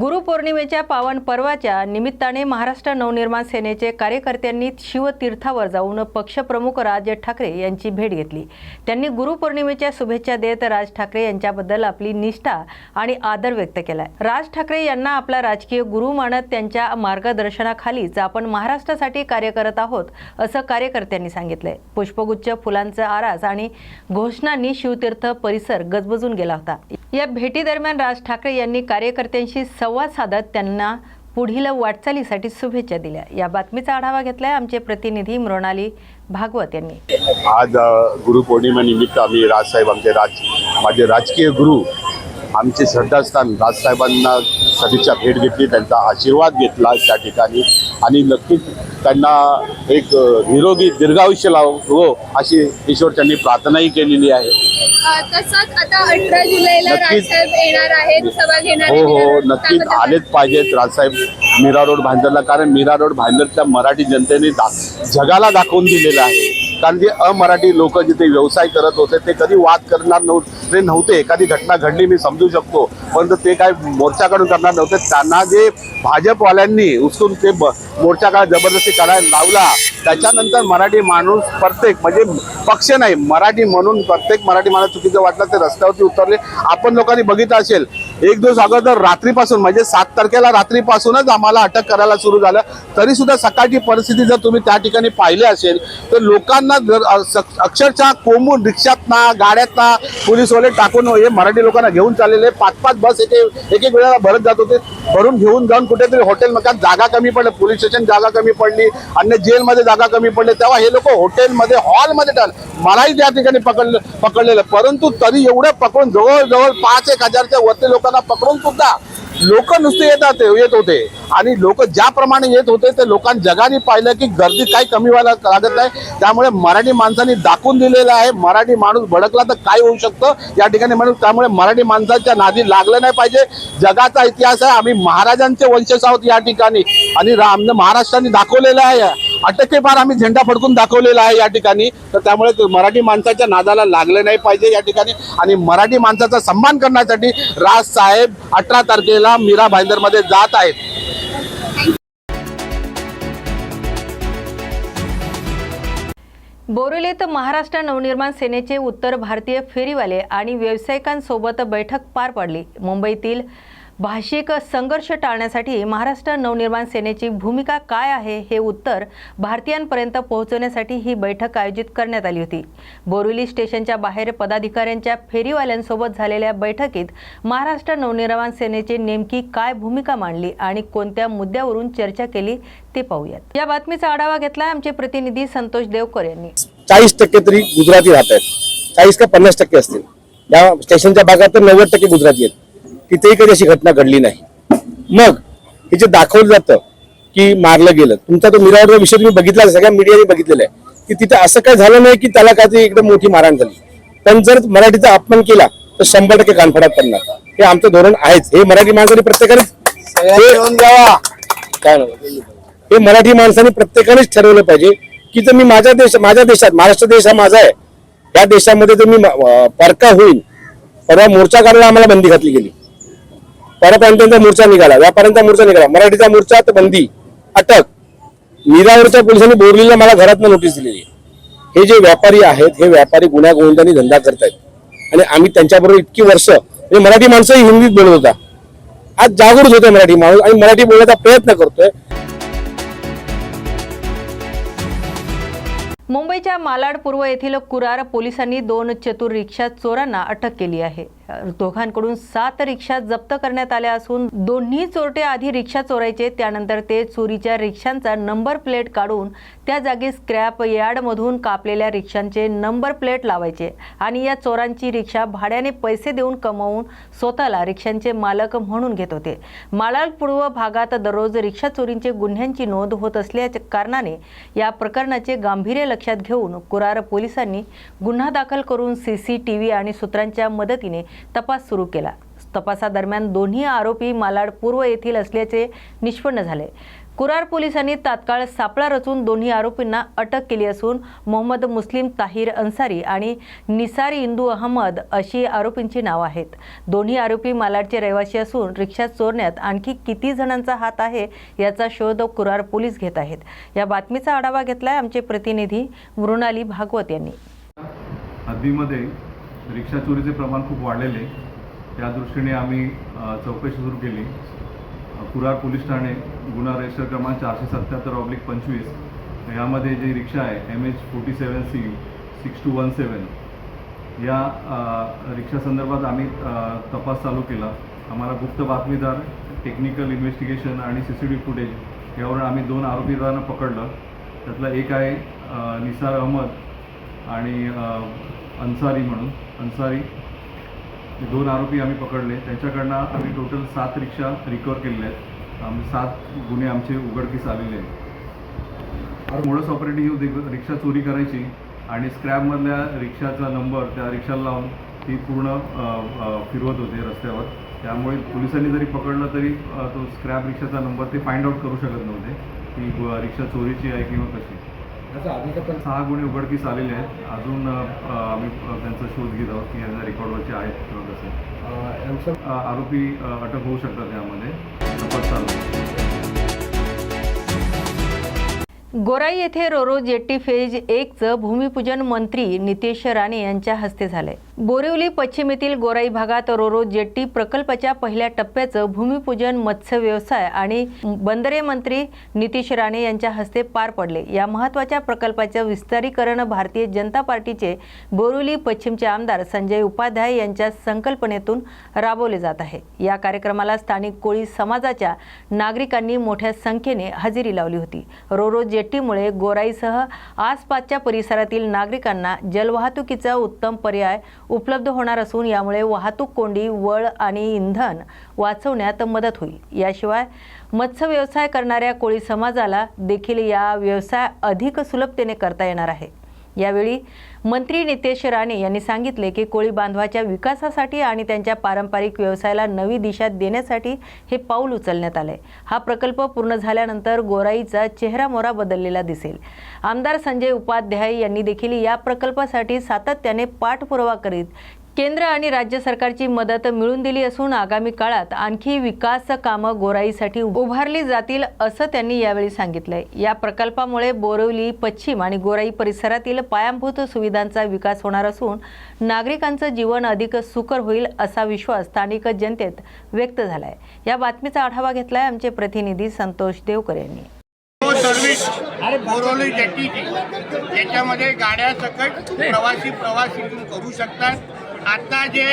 गुरुपौर्णिमेच्या पावन पर्वाच्या निमित्ताने महाराष्ट्र नवनिर्माण सेनेचे कार्यकर्त्यांनी शिवतीर्थावर जाऊन पक्षप्रमुख राज ठाकरे यांची भेट घेतली. त्यांनी गुरुपौर्णिमेच्या शुभेच्छा देत राज ठाकरे यांच्याबद्दल आपली निष्ठा आणि आदर व्यक्त केलाय. राज ठाकरे यांना आपला राजकीय गुरु मानत त्यांच्या मार्गदर्शनाखालीच आपण महाराष्ट्रासाठी कार्य करत आहोत असं कार्यकर्त्यांनी सांगितलंय. पुष्पगुच्छ फुलांचा आरास आणि घोषणांनी शिवतीर्थ परिसर गजबजून गेला होता. या भेटीदरम्यान राज ठाकरे यांनी कार्यकर्त्यांशी संवाद साधत त्यांना पुढील वाटचालीसाठी शुभेच्छा दिल्या. या बातमीचा आढावा घेतलाय आमचे प्रतिनिधी मृणाली भागवत यांनी. आज गुरुपौर्णिमा गुरुपौर्णिमेनिमित्त आम्ही राजसाहेब आमचे राज माझे राजकीय गुरु आमचे श्रद्धास्थान राजसाहेबांना सदिच्छा भेट घेतली त्यांचा आशीर्वाद घेतला त्या ठिकाणी. आणि नक्कीच त्यांना एक निरोगी दीर्घायुष्य लाव हो अशी ईश्वरच्यांनी प्रार्थनाही केलेली आहे. तसंच आता अठरा जुलैला नक्कीच. राजसाहेब येणार आहेत सभा घेणार हो हो रोड. नक्कीच आलेच पाहिजेत राजसाहेब मीरा रोड भांडरला कारण मीरा रोड भांडरच्या मराठी जनतेने दा जगाला दाखवून दिलेलं आहे कारण जे अमराठी लोक जिथे व्यवसाय करत होते ते कधी वाद करणार नव्हते ते नव्हते एखादी घटना घडली मी समजू शकतो. परंतु ते काय मोर्चा काढून करणार नव्हते. त्यांना जे भाजपवाल्यांनी उचलून ते ब- मोर्चा काळ जबरदस्ती करायला लावला त्याच्यानंतर मराठी माणूस प्रत्येक म्हणजे पक्ष नाही मराठी म्हणून प्रत्येक मराठी माणूस चुकीचं वाटलं ते रस्त्यावरती उतरले. आपण लोकांनी बघितलं असेल एक दिवस अगोदर रात्रीपासून म्हणजे सात तारखेला रात्रीपासूनच आम्हाला अटक करायला सुरू झालं. तरी सुद्धा सकाळची परिस्थिती जर तुम्ही त्या ठिकाणी पाहिली असेल तर लोकांना जर अक्षरशः स- रिक्षात ना गाड्यात ना पोलीसवाले टाकून हे मराठी लोकांना घेऊन चाललेले पाच पाच बस एक एक एक वेळेला भरत जात होते. भरून घेऊन जाऊन कुठेतरी हॉटेल कारण जागा कमी पडली. पोलीस स्टेशन जागा कमी पडली. अन्य जेलमध्ये जागा कमी पडली. तेव्हा हे लोक हॉटेलमध्ये हॉलमध्ये टाल मलाही त्या ठिकाणी पकडलं पकडलेलं. परंतु तरी एवढं पकडून जवळजवळ पाच एक हजारच्या वरती लोकांना पकडून सुद्धा लोक नुसते येतात येत होते. आणि लोक ज्याप्रमाणे येत होते ते लोकांनी जगाने पाहिलं की गर्दी काही कमी व्हायला लागत नाही. त्यामुळे मराठी माणसांनी दाखवून दिलेलं आहे मराठी माणूस भडकला तर काय होऊ शकतं? या ठिकाणी म्हणून त्यामुळे मराठी माणसाच्या नादी लागलं नाही पाहिजे. जगाचा इतिहास आहे आम्ही महाराजांचे वंशज आहोत या ठिकाणी. आणि राम महाराष्ट्राने दाखवलेलं आहे. अटकेफार आम्ही झेंडा फडकून दाखवलेला आहे या ठिकाणी. तर त्यामुळे मराठी माणसाच्या नादाला लागले नाही पाहिजे या ठिकाणी. आणि मराठी माणसाचा सन्मान करण्यासाठी राज साहेब अठरा तारखेला मीरा भाईंदरमध्ये जात आहेत. बोरिवलीत महाराष्ट्र नवनिर्माण सेनेचे उत्तर भारतीय फेरीवाले आणि व्यावसायिकांसोबत बैठक पार पडली. मुंबईतील भाषिक संघर्ष टाळण्यासाठी महाराष्ट्र नवनिर्माण सेनेची भूमिका काय आहे हे उत्तर भारतीयांपर्यंत पोहोचवण्यासाठी ही बैठक आयोजित करण्यात आली होती. बोरिवली स्टेशनच्या बाहेर पदाधिकाऱ्यांच्या फेरीवाल्यांसोबत झालेल्या बैठकीत महाराष्ट्र नवनिर्माण सेनेची नेमकी काय भूमिका मांडली आणि कोणत्या मुद्द्यावरून चर्चा केली ते पाहूयात. या बातमीचा आढावा घेतला आमचे प्रतिनिधी संतोष देवकर यांनी. चाळीस टक्के तरी गुजराती राहत आहेत चाळीस का पन्नास टक्के असतील. या स्टेशनच्या भागात तर नव्वद टक्के गुजराती आहेत. तिथेही कधी अशी घटना घडली नाही. मग हे जे दाखवलं जातं की मारलं गेलं तुमचा तो मिरावरचा विषय तुम्ही बघितला सगळ्या मीडियाने बघितलेला आहे की तिथे असं काय झालं नाही की त्याला काहीतरी एकदम मोठी मारहाण झाली. पण जर मराठीचा अपमान केला तर शंभर टक्के कानफडात पडणार हे आमचं धोरण आहेच. हे मराठी माणसाने प्रत्येकाने हे-. हे मराठी माणसाने प्रत्येकानेच ठरवलं पाहिजे की जर मी माझ्या देश माझ्या देशात महाराष्ट्र देश हा माझा आहे. या देशामध्ये जर मी परका होईल परवा मोर्चा काढायला आम्हाला बंदी घातली गेली. परप्रांतांचा मोर्चा निघाला व्यापाऱ्यांचा मोर्चा निघाला मराठीचा मोर्चा तर बंदी अटक. मीरावरच्या पोलिसांनी बोरलीला मला घरातनं नोटीस दिलेली हे जे व्यापारी आहेत हे व्यापारी गुन्हा गोविंदांनी धंदा करतायत. आणि आम्ही त्यांच्याबरोबर इतकी वर्ष म्हणजे मराठी माणसंही हिंदीत बोलत होता. आज जागृत होतोय मराठी माणूस आणि मराठी बोलण्याचा प्रयत्न करतोय. मुंबईच्या मालाड पूर्व येथील कुरार पोलिसांनी दोन चतुर रिक्षा चोरांना अटक केली आहे. दोघांकडून सात रिक्षा जप्त करण्यात आल्या असून दोन्ही चोरटे आधी रिक्षा चोरायचे त्यानंतर ते चोरीच्या रिक्षांचा नंबर प्लेट काढून त्या जागी स्क्रॅप यार्डमधून कापलेल्या रिक्षांचे नंबर प्लेट लावायचे आणि या चोरांची रिक्षा भाड्याने पैसे देऊन कमवून स्वतःला रिक्षांचे मालक म्हणून घेत होते. मालाल पूर्व भागात दररोज रिक्षा चोरींचे गुन्ह्यांची नोंद होत असल्याच्या कारणाने या प्रकरणाचे गांभीर्य लक्षात घेऊन कुरार पोलिसांनी गुन्हा दाखल करून सी सी टी व्ही आणि सूत्रांच्या मदतीने तपास सुरू केला. तपासादरम्यान दोन्ही आरोपी मालाड पूर्व येथील असल्याचे निष्पन्न झाले. कुरार पोलिसांनी तात्काळ सापळा रचून दोन्ही आरोपींना अटक केली असून मोहम्मद मुस्लिम ताहिर अन्सारी आणि निसारी इंदू अहमद अशी आरोपींची नावं आहेत. दोन्ही आरोपी मालाडचे रहिवासी असून रिक्षा चोरण्यात आणखी किती जणांचा हात आहे याचा शोध कुरार पोलीस घेत आहेत. या बातमीचा आढावा घेतलाय आमचे प्रतिनिधी मृणाली भागवत यांनी. हद्दीमध्ये रिक्षा चोरीचे प्रमाण खूप वाढलेले त्या दृष्टीने आम्ही चौकशी सुरू केली. कुरार पोलीस ठाणे गुन्हा रजिस्टर क्रमांक चारशे सत्याहत्तर ऑब्लिक पंचवीस यामध्ये जी रिक्षा आहे M H forty seven C six two one seven या रिक्षासंदर्भात आम्ही तपास चालू केला. आम्हाला गुप्त बातमीदार टेक्निकल इन्व्हेस्टिगेशन आणि सी सी टी फुटेज यावरून आम्ही दोन आरोपीदारांना पकडलं. त्यातला एक आहे निसार अहमद आणि अन्सारी म्हणून. अन्सारी हे दोन आरोपी आम्ही पकडले. त्यांच्याकडनं आम्ही टोटल सात रिक्षा रिकवर केलेल्या आहेत. आम्ही सात गुन्हे आमचे उघडकीस आलेले आहेत. मोडस ऑपरेटिव्ह रिक्षा चोरी करायची आणि स्क्रॅपमधल्या रिक्षाचा नंबर त्या रिक्षाला लावून ती पूर्ण फिरवत होते रस्त्यावर. त्यामुळे पोलिसांनी जरी पकडलं तरी तो स्क्रॅप रिक्षाचा नंबर ते फाइंड आउट करू शकत नव्हते की रिक्षा चोरीची आहे किंवा कशी. सहा गुन्हे उघडकीस आलेले आहेत. अजून आम्ही त्यांचा शोध घेत आहोत की यांच्या रेकॉर्डवरचे आहेत किंवा कसे. आरोपी अटक होऊ शकतात यामध्ये. तपास चालू. गोराई येथे रोरो जेट्टी फेज एकचं भूमिपूजन मंत्री नितेश राणे यांच्या हस्ते झालंय. बोरिवली पश्चिमेतील गोराई भागात रोरो जेट्टी प्रकल्पाच्या पहिल्या टप्प्याचं भूमिपूजन मत्स्य व्यवसाय आणि बंदरे मंत्री नितेश राणे यांच्या हस्ते पार पडले. या महत्त्वाच्या प्रकल्पाचं विस्तारीकरण भारतीय जनता पार्टीचे बोरिवली पश्चिमचे आमदार संजय उपाध्याय यांच्या संकल्पनेतून राबवले जात आहे. या कार्यक्रमाला स्थानिक कोळी समाजाच्या नागरिकांनी मोठ्या संख्येने हजेरी लावली होती. रोरो जेट्टीमुळे गोराईसह आसपासच्या परिसरातील नागरिकांना जलवाहतुकीचा उत्तम पर्याय उपलब्ध होणार असून यामुळे वाहतूक कोंडी वळ आणि इंधन वाचवण्यात मदत होईल. याशिवाय मत्स्य व्यवसाय करणाऱ्या कोळी समाजाला देखील या व्यवसाय अधिक सुलभतेने करता येणार आहे. यावेळी मंत्री नितेश राणे यांनी सांगितले की कोळी बांधवाच्या विकासासाठी आणि त्यांच्या पारंपरिक व्यवसायाला नवी दिशा देण्यासाठी हे पाऊल उचलण्यात आलंय हा प्रकल्प पूर्ण झाल्यानंतर गोराईचा चेहरामोरा बदललेला दिसेल. आमदार संजय उपाध्याय यांनी देखील या प्रकल्पासाठी सातत्याने पाठपुरावा करीत केंद्र आणि राज्य सरकारची मदत मिळून दिली असून आगामी काळात आणखी विकास कामं गोराईसाठी उभारली जातील असं त्यांनी यावेळी सांगितलंय. या प्रकल्पामुळे बोरिवली पश्चिम आणि गोराई परिसरातील पायाभूत सुविधांचा विकास होणार असून नागरिकांचं जीवन अधिक सुकर होईल असा विश्वास स्थानिक जनतेत व्यक्त झालाय. या बातमीचा आढावा घेतलाय आमचे प्रतिनिधी संतोष देवकर यांनी. बोरोली जेट्टीची त्याच्यामध्ये गाड्या सकट प्रवासी प्रवास इथून करू शकतात. आता जे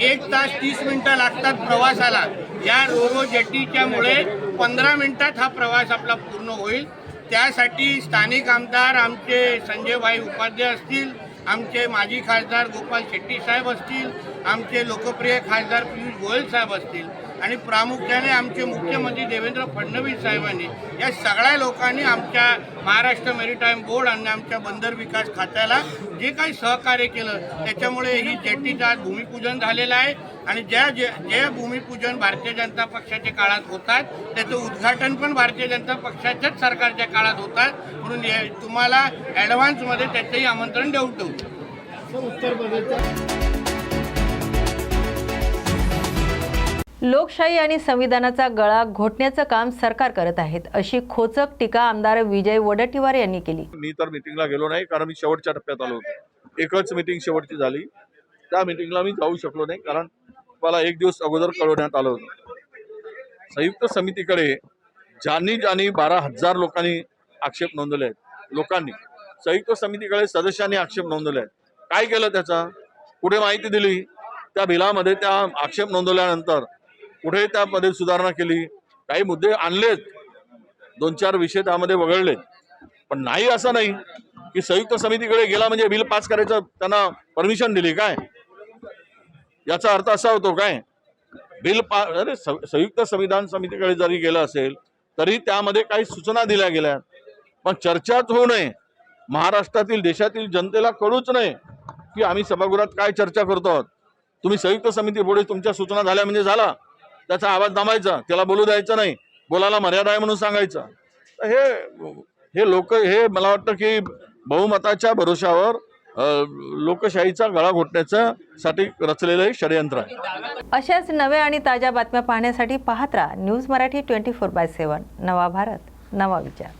एक तास तीस मिनिटं लागतात प्रवासाला या रोरो जेट्टीच्यामुळे पंधरा मिनिटात हा प्रवास आपला पूर्ण होईल. त्यासाठी स्थानिक आमदार आमचे संजयभाई उपाध्याय असतील आमचे माजी खासदार गोपाल शेट्टी साहेब असतील आमचे लोकप्रिय खासदार पियुष गोयल साहेब असतील आणि प्रामुख्याने आमचे मुख्यमंत्री देवेंद्र फडणवीस साहेबांनी या सगळ्या लोकांनी आमच्या महाराष्ट्र मेरीटाईम बोर्ड आणि आमच्या बंदर विकास खात्याला जे काही सहकार्य केलं त्याच्यामुळे ही जेट्टीचं आज भूमिपूजन झालेलं आहे. आणि ज्या जे जे भूमिपूजन भारतीय जनता पक्षाच्या काळात होतात त्याचं उद्घाटन पण भारतीय जनता पक्षाच्याच सरकारच्या काळात होतात म्हणून हे- तुम्हाला ॲडव्हान्समध्ये त्याचंही आमंत्रण देऊ ठेवतो लोकशाही आणि संविधानाचा गळा घोटण्याचं काम सरकार करत आहेत अशी खोचक टीका आमदार विजय वडट्टीवार यांनी केली. मी तर मिटिंगला गेलो नाही कारण मी शेवटच्या टप्प्यात आलो होतो. एकच मिटिंग शेवटची झाली. त्या मिटिंगला मी जाऊ शकलो नाही कारण मला एक दिवस अगोदर कळवण्यात आलं होतं. संयुक्त समितीकडे ज्यांनी ज्यांनी बारा हजार लोकांनी आक्षेप नोंदवले आहेत लोकांनी संयुक्त समितीकडे सदस्यांनी आक्षेप नोंदवले आहेत. काय केलं त्याचा? कुठे माहिती दिली? त्या बिलामध्ये त्या आक्षेप नोंदवल्यानंतर कुठे त्यामध्ये सुधारणा केली? काही मुद्दे आणलेत. दोन चार विषय त्यामध्ये वगळले पण नाही असं नाही की संयुक्त समितीकडे गेला म्हणजे बिल पास करायचं त्यांना परमिशन दिली काय? याचा अर्थ असा होतो काय? बिल पा अरे स- संयुक्त संविधान समितीकडे जरी गेलं असेल तरी त्यामध्ये काही सूचना दिल्या गेल्या. पण चर्चाच होऊ नये. महाराष्ट्रातील देशातील जनतेला कळूच नये की आम्ही सभागृहात काय चर्चा करतो आहोत. तुम्ही संयुक्त समिती पुढे तुमच्या सूचना झाल्या म्हणजे झाला. त्याचा आवाज दाबायचा त्याला बोलू द्यायचा नाही. बोलायला मर्यादा आहे म्हणून सांगायचं. हे हे लोक हे मला वाटतं की बहुमताच्या भरोशावर लोकशाहीचा गळा घोटण्याचा साठी रचलेलं हे षडयंत्र आहे. अशाच नव्या आणि ताज्या बातम्या पाहण्यासाठी पाहत राहा news Marathi twenty four by seven. नवा भारत नवा विचार.